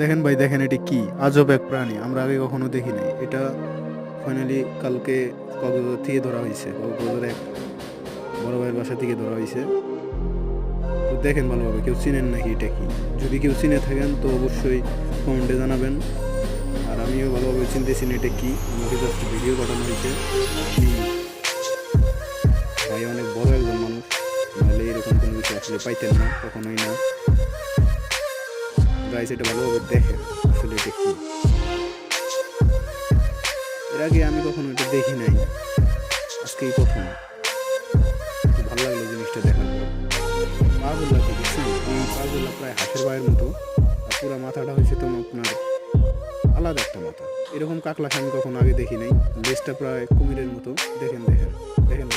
দেখেন ভাই, দেখেন এটি কি? আজব এক প্রাণী, আমরা আগে কখনো দেখি নাই। এটা ফাইনালি কালকে কক্সবাজার থেকে ধরা হয়েছে। কক্সবাজার এক বড় ভাইয়ের বাসা থেকে ধরা হয়েছে। তো দেখেন ভালোভাবে, কেউ চিনেন নাকি এটা কি? যদি কেউ চিনে থাকেন তো অবশ্যই কমেন্টে জানাবেন। আর আমিও ভালোভাবে চিনতেছি না এটা কি। আমাকে জাস্ট ভিডিও পাঠানো হয়েছে। ভাই অনেক বড় একজন মানুষ, নাহলে এরকম কোনো কিছু আসলে পাইতেন না, কখনোই না। গাইস এটা ভালোভাবে দেখেন, আসলে কি? এর আগে আমি কখনো এটা দেখি নাই, আজকেই প্রথম। ভালো লাগল জিনিসটা দেখার। পর কি দেখছেন? এই পাগুলা প্রায় হাঁসের পায়ের মতো, আর পুরো মাথাটা হয়েছে তো আপনার আলাদা একটা মাথা। এরকম কাকলাকে আমি কখনো আগে দেখি নাই লেজটা প্রায় কুমিরের মতো। দেখেন দেখেন দেখেন।